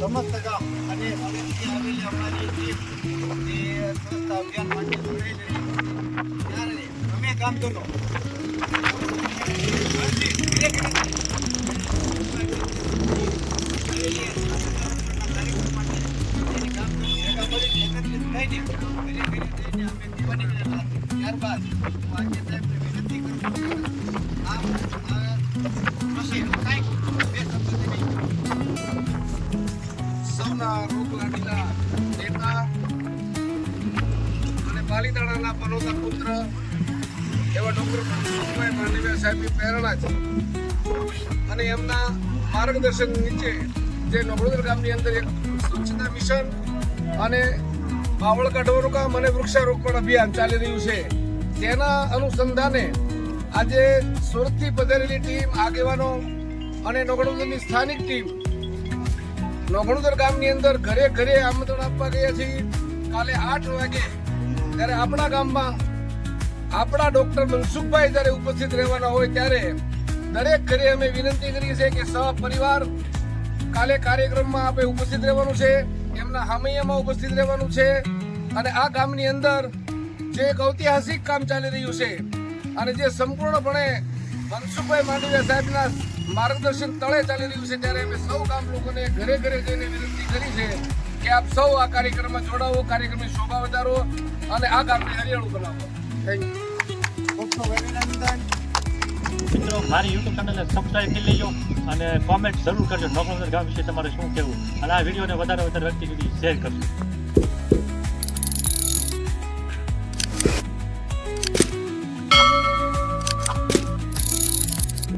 સમસ્ત ગામ અને હવેથી આવેલી અમારી ટીમ જે સ્વચ્છતા અભિયાન માટે જોડાયેલી ત્યારે અમે ગામજનો ઘરથી સૌના રોગ લાડીલા નેતા અને પાલીતાણાના એવા ડૉક્ટર માંડવિયા સાહેબની પ્રેરણા છે. અને એમના માર્ગદર્શન નીચે જે નબળોદર ગામની અંદર એક સ્વચ્છતા મિશન અને બાવળ કાઢવાનું કામ અને વૃક્ષારોપણ અભિયાન ચાલી રહ્યું છે. તેના અનુસંધાને આજે સુરતથી પધારેલી ટીમ, આગેવાનો અને નગરોદરની સ્થાનિક ટીમ નોખણુદર ગામની અંદર ઘરે ઘરે આમંત્રણ આપવા ગયા છીએ. કાલે આઠ વાગે ત્યારે આપણા ગામમાં આપણા ડોક્ટર મનસુખભાઈ જ્યારે ઉપસ્થિત રહેવાના હોય ત્યારે દરેક ઘરે અમે વિનંતી કરીએ છીએ કે સહપરિવાર કાલે કાર્યક્રમમાં આપણે ઉપસ્થિત રહેવાનું છે, એમના હામૈયામાં ઉપસ્થિત રહેવાનું છે અને આ ગામની અંદર જે એક ઐતિહાસિક કામ ચાલી રહ્યું છે અને જે સંપૂર્ણપણે મનસુખભાઈ માંડવિયા સાહેબના માર્ગદર્શન તળે ચાલી રહ્યું છે ત્યારે અમે સૌ ગામ લોકોને ઘરે ઘરે જઈને વિનંતી કરી છે કે આપ સૌ આ કાર્યક્રમમાં જોડાવો કાર્યક્રમની શોભા વધારો અને આ ગામને હરિયાળું બનાવો. થેન્ક યુ ખૂબ ખૂબ અભિનંદન મિત્રો મારી યુટ્યુબ ચેનલને સબસ્ક્રાઈબ કરી લેજો અને કોમેન્ટ જરૂર કરજો નોકરો ગામ વિશે તમારે શું કહેવું. અને આ વિડીયોને વધારે વધારે વ્યક્તિ સુધી શેર કરજો.